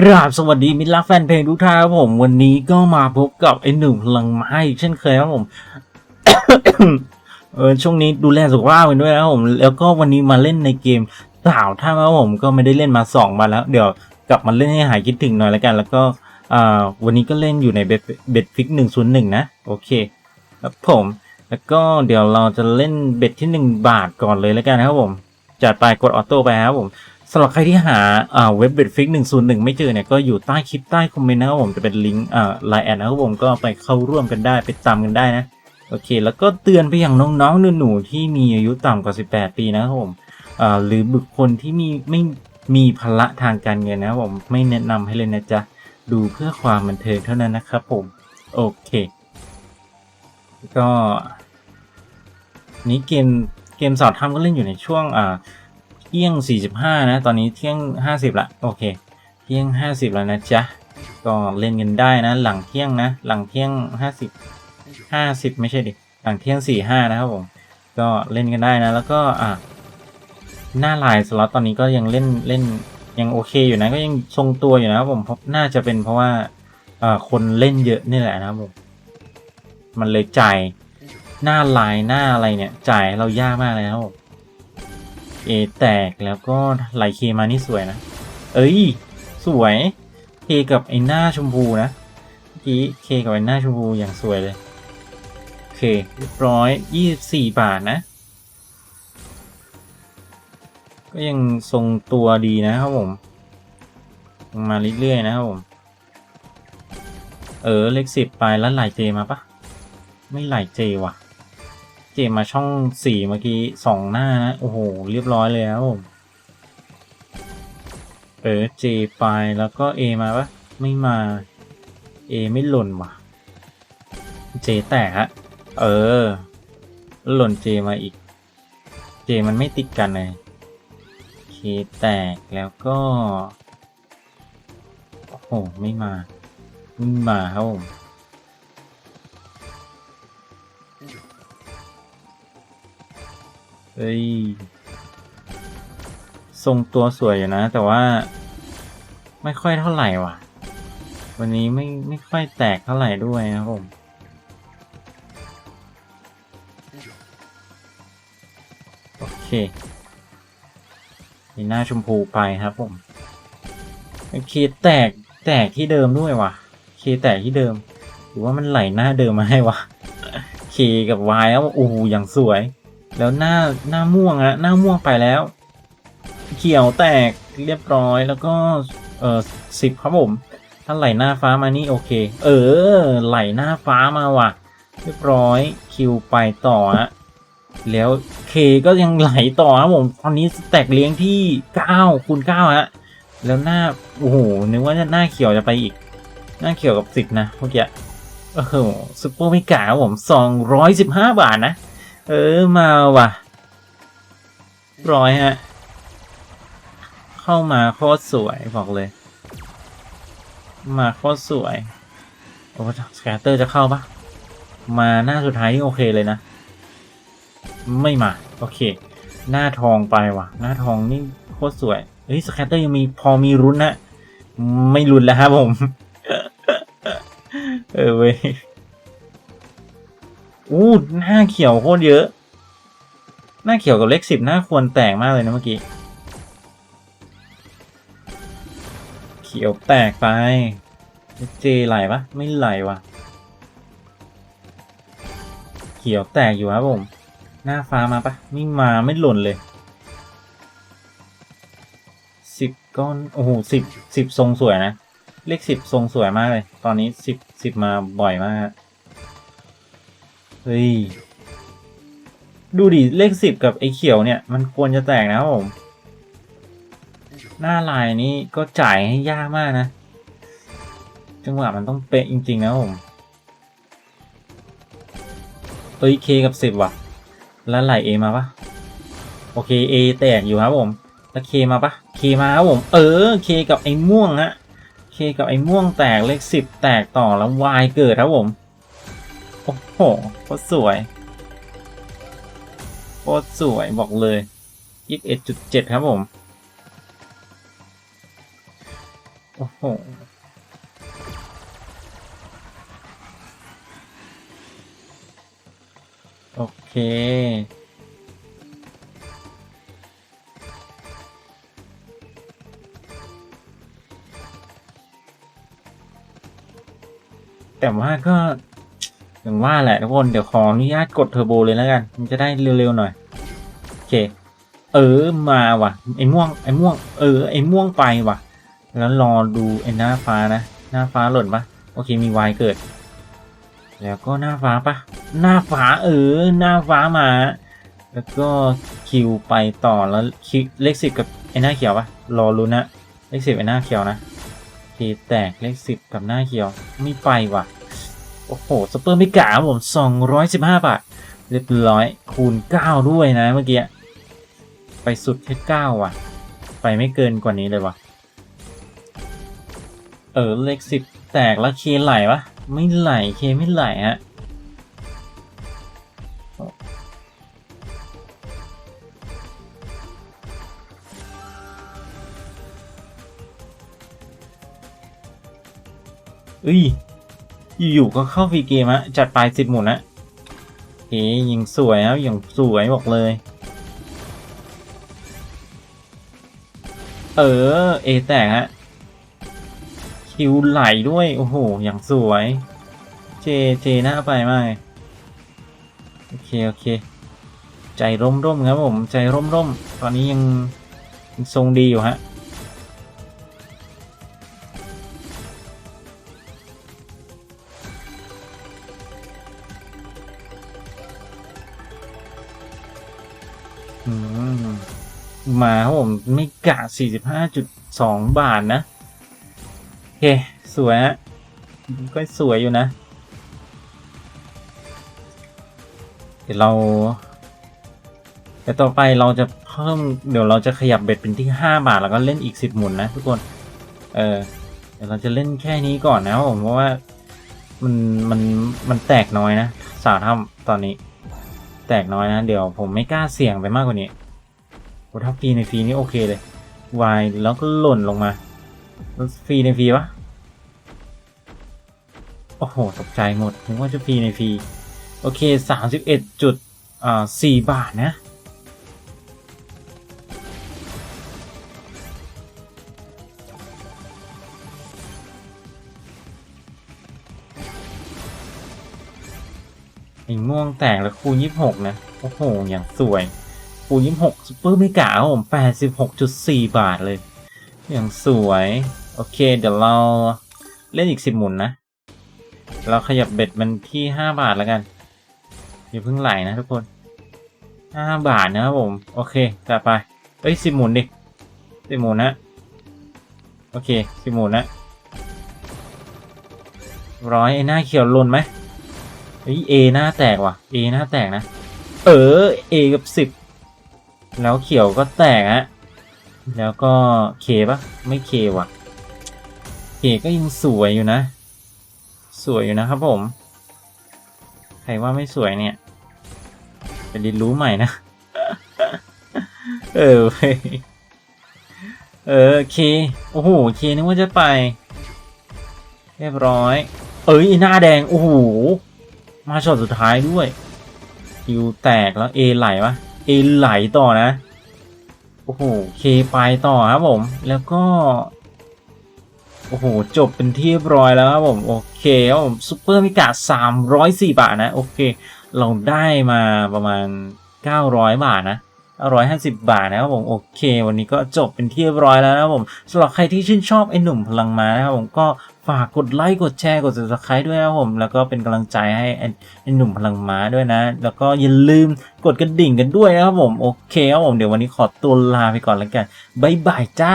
กราบสวัสดีมิตรรักแฟนเพลงทุกท่านครับผมวันนี้ก็มาพบกับไอ้หนุ่มพลังไม้เช่นเคยครับผมเออช่วงนี้ดูแลสุขภาพกันด้วยนะครับผม แล้วก็วันนี้มาเล่นในเกมสาวท่าครับผมก็ไม่ได้เล่นมาสองมาแล้ว เดี๋ยวกลับมาเล่นให้หายคิดถึงหน่อยแล้วกัน แล้วก็อ่าวันนี้ก็เล่นอยู่ในเบ็ดเบ็ดฟิกหนึ่งศูนย์หนึ่งนะโอเคครับผม แล้วก็เดี๋ยวเราจะเล่นเบ็ดที่หนึ่งบาทก่อนเลยแล้วกันนะครับผมจัดไปกดออโต้ไปครับผม สำหรับใครที่หาอ่าเว็บเบ็ดฟิกหนึ่งศูนย์หนึ่งไม่เจอเนี่ยก็อยู่ใต้คลิปใต้คอมเมนต์นะครับผมจะเป็นลิงก์อ่าไลน์แอดนะครับผมก็ไปเข้าร่วมกันได้ไปตามกันได้นะโอเค แล้วก็เตือนไปอย่างน้องๆหนูๆที่มีอายุต่ำกว่า 18 ปีนะครับผมอ่าหรือบุคคลที่มีไม่มีภาระทางการเงินนะครับผมไม่แนะนำให้เลยนะจ๊ะดูเพื่อความบันเทิงเท่านั้นนะครับผมโอเค ก็ นี้เกมเกมสอบทำก็เล่นอยู่ในช่วงอ่า เที่ยง 45 นะ ตอนนี้เที่ยง 50 ละ โอเค เที่ยง 50 แล้วนะจ๊ะ ก็เล่นกันได้นะ หลังเที่ยงนะ หลังเที่ยง 50 50 ไม่ใช่ดิ หลังเที่ยง 45 นะครับผม ก็เล่นกันได้นะ แล้วก็อะหน้าลายสล็อตตอนนี้ก็ยังเล่นเล่นยังโอเคอยู่นะ ก็ยังทรงตัวอยู่นะครับผมเพราะน่าจะเป็นเพราะว่าอ่อคนเล่นเยอะนี่แหละนะครับผม มันเลยจ่ายหน้าลายหน้าอะไรเนี่ย จ่ายเรายากมากเลยครับผม เอแตกแล้วก็ไหลเคมานี่สวยนะ เอ้ย สวยเคกับไอ้หน้าชมพูนะเมื่อกี้เคกับไอ้หน้าชมพูอย่างสวยเลยโอเคเรียบร้อยยี่สิบสี่บาทนะ ก็ยังทรงตัวดีนะครับผมมาเรื่อยๆนะครับผม เออเลขสิบไปแล้วไหลเจมาปะไม่ไหลเจว่ะ เจมาช่องสี่เมื่อกี้สองหน้านะโอ้โห เรียบร้อยเลยครับผมเออเจไปแล้วก็เอมาปะไม่มาเอไม่หล่นว่ะเจแตกฮะ เออ หล่นเจมาอีก เจมันไม่ติดกันเลยเคแตกแล้วก็ โอ้โห ไม่มา ไม่มาครับผม เอ้ย ทรงตัวสวยอยู่นะ แต่ว่า ไม่ค่อยเท่าไหร่ว่ะ วันนี้ไม่ไม่ค่อยแตกเท่าไหร่ด้วยนะครับผมโอเคมีหน้าชมพูไปครับผมโอเคแตกแตกที่เดิมด้วยว่ะ เคแตกที่เดิม หรือว่ามันไหลหน้าเดิมมาให้วะ เคกับวายแล้วโอ้โหอย่างสวย แล้วหน้าหน้าม่วงอะหน้าม่วงไปแล้ว เขียวแตกเรียบร้อยแล้วก็เออสิบครับผม ถ้าไหลหน้าฟ้ามานี่โอเค เออ ไหลหน้าฟ้ามาว่ะ เรียบร้อยคิวไปต่อฮะแล้วเคก็ยังไหลต่อครับผมตอนนี้แตกเลี้ยงที่เก้าคูณเก้าฮะแล้วหน้าโอ้โหนึกว่าหน้าเขียวจะไปอีก หน้าเขียวกับสิบนะเมื่อกี้โอ้โหซุปเปอร์ไม่กาครับผมสองร้อยสิบห้าบาทนะ เออมาว่ะ ร้อยฮะ เข้ามาโคตรสวยบอกเลย มาโคตรสวย โอ้สแกตเตอร์จะเข้าปะมาหน้าสุดท้ายนี่โอเคเลยนะ ไม่มา โอเค หน้าทองไปว่ะ หน้าทองนี่โคตรสวยเฮ้ยสแกตเตอร์ยังมีพอมีรุนนะ ไม่รุนแล้วครับผม เออเว้ย อู้หน้าเขียวโคตรเยอะ หน้าเขียวกับเลขสิบหน้าควรแตกมากเลยนะเมื่อกี้ เขียวแตกไป เจไหลปะไม่ไหลวะเขียวแตกอยู่ครับผม หน้าฟ้ามาปะไม่มาไม่หล่นเลยสิบก้อนโอ้โหสิบสิบทรงสวยนะ เลขสิบทรงสวยมากเลย ตอนนี้สิบสิบมาบ่อยมาก ฮ้ย ดูดิ เลขสิบกับไอ้เขียวเนี่ย มันควรจะแตกนะครับผม หน้าลายนี้ก็จ่ายให้ยากมากนะ จังหวะมันต้องเป๊ะจริง ๆ นะผมเอ้ยเคกับสิบว่ะ แล้วไหลเอมาปะโอเคเอแตกอยู่ครับผมแล้วเคมาปะเคมาครับผม เออเคกับไอ้ม่วงฮะเคกับไอ้ม่วงแตกเลขสิบแตกต่อแล้ววายเกิดครับผม โหโคตรสวยโคตรสวยบอกเลยยี่สิบเอ็ดจุดเจ็ดครับผม โอ้โหโอเค แต่ว่าก็ อย่างว่าแหละทุกคน เดี๋ยวขออนุญาตกดเทอร์โบเลยแล้วกัน มันจะได้เร็วๆหน่อย โอเค เออมาว่ะ ไอ้ม่วง ไอ้ม่วง เออ ไอ้ม่วงไปว่ะ แล้วรอดูไอ้หน้าฟ้านะ หน้าฟ้าหล่นปะโอเค มีวายเกิด แล้วก็หน้าฟ้าปะหน้าฟ้าเออ หน้าฟ้ามา แล้วก็คิวไปต่อแล้วคิเลขสิบกับไอ้หน้าเขียวปะรอรุ้นนะ เลขสิบไอ้หน้าเขียวนะโอเคแตกเลขสิบกับหน้าเขียวไม่ไปว่ะ โอ้โหซุปเปอร์ม่กาผมสองร้อยสิบห้าบาท เรียบร้อยคูณเก้าด้วยนะเมื่อกี้ ไปสุดแค่เก้าว่ะ ไปไม่เกินกว่านี้เลยว่ะ เออ เลขสิบแตกแล้วเคไหลวะ ไม่ไหลเคไม่ไหลฮะเอ้ย อยู่ๆก็เข้าฟรีเกมอะจัดไปสิบหมุนนะเฮ้ยิงสวยครับยิงสวยบอกเลย เออเอแตกฮะคิวไหลด้วย โอ้โหอย่างสวย เจเจหน้าไปมากโอเค โอเค ใจร่มร่มครับผม ใจร่มร่มตอนนี้ยังทรงดีอยู่ฮะ มาครับผมไม่กะ 45.2 บาทนะโอเค สวยฮะก็สวยอยู่นะ เดี๋ยวเราเดี๋ยวต่อไปเราจะเพิ่มเดี๋ยวเราจะขยับเบ็ดเป็นที่ 5 บาทแล้วก็เล่นอีก 10 หมุนนะทุกคน เออเดี๋ยวเราจะเล่นแค่นี้ก่อนนะครับผมเพราะว่ามันมันมันแตกน้อยนะสาวถ้ำตอนนี้ แตกน้อยนะ เดี๋ยวผมไม่กล้าเสี่ยงไปมากกว่านี้โอ้ถ้าฟรีในฟรีนี่โอเคเลยวายแล้วก็หล่นลงมาฟรีในฟรีปะโอ้โห ตกใจหมดถึงว่าจะฟรีในฟรี โอเคสามสิบเอ็ดจุดอ่าสี่บาทนะ ไอ้ม่วงแตกแล้วคูณยี่สิบหกนะ โอ้โห อย่างสวย คูณยี่สิบหกซุปเปอร์ไม่กะครับผมแปดสิบหกจุดสี่บาทเลย อย่างสวย โอเค เดี๋ยวเราเล่นอีกสิบหมุนนะ เราขยับเบ็ดมันที่ห้าบาทแล้วกัน อย่าเพิ่งไหลนะทุกคนห้าบาทนะครับผม โอเคจัดไป เอ้ยสิบหมุนดิสิบหมุนนะ โอเคสิบหมุนนะร้อยไอ้หน้าเขียวหล่นไหม ฮ้ยเอหน้าแตกว่ะเอหน้าแตกนะ เออเอกับสิบแล้วเขียวก็แตกฮะแล้วก็เคปะไม่เคว่ะเคก็ยังสวยอยู่นะ สวยอยู่นะครับผม ใครว่าไม่สวยเนี่ยไปเรียนรู้ใหม่นะ เออเว้ยเออเคโอ้โหเคนึกว่าจะไป เรียบร้อย เอ้ยหน้าแดง โอ้โห มาช็อตสุดท้ายด้วยคิวแตกแล้วเอไหลปะเอไหลต่อนะ โอ้โหเคไปต่อครับผม แล้วก็ โอ้โห จบเป็นที่เรียบร้อยแล้วครับผม โอเคครับผมซูเปอร์มิกาสามร้อยสี่บาทนะ โอเค เราได้มาประมาณเก้าร้อยบาทนะ ร้อยห้าสิบาทนะครับผมโอเค วันนี้ก็จบเป็นที่เรียบร้อยแล้วนะครับผมสำหรับใครที่ชื่นชอบไอ้หนุ่มพลังม้านะครับผมก็ฝากกดไลค์กดแชร์กด subscribe ด้วยนะครับผมแล้วก็เป็นกำลังใจให้ไอ้ไอ้หนุ่มพลังม้าด้วยนะ แล้วก็อย่าลืมกดกระดิ่งกันด้วยนะครับผมโอเคครับผมเดี๋ยววันนี้ขอตัวลาไปก่อนแล้วกันบ๊ายบายจ้า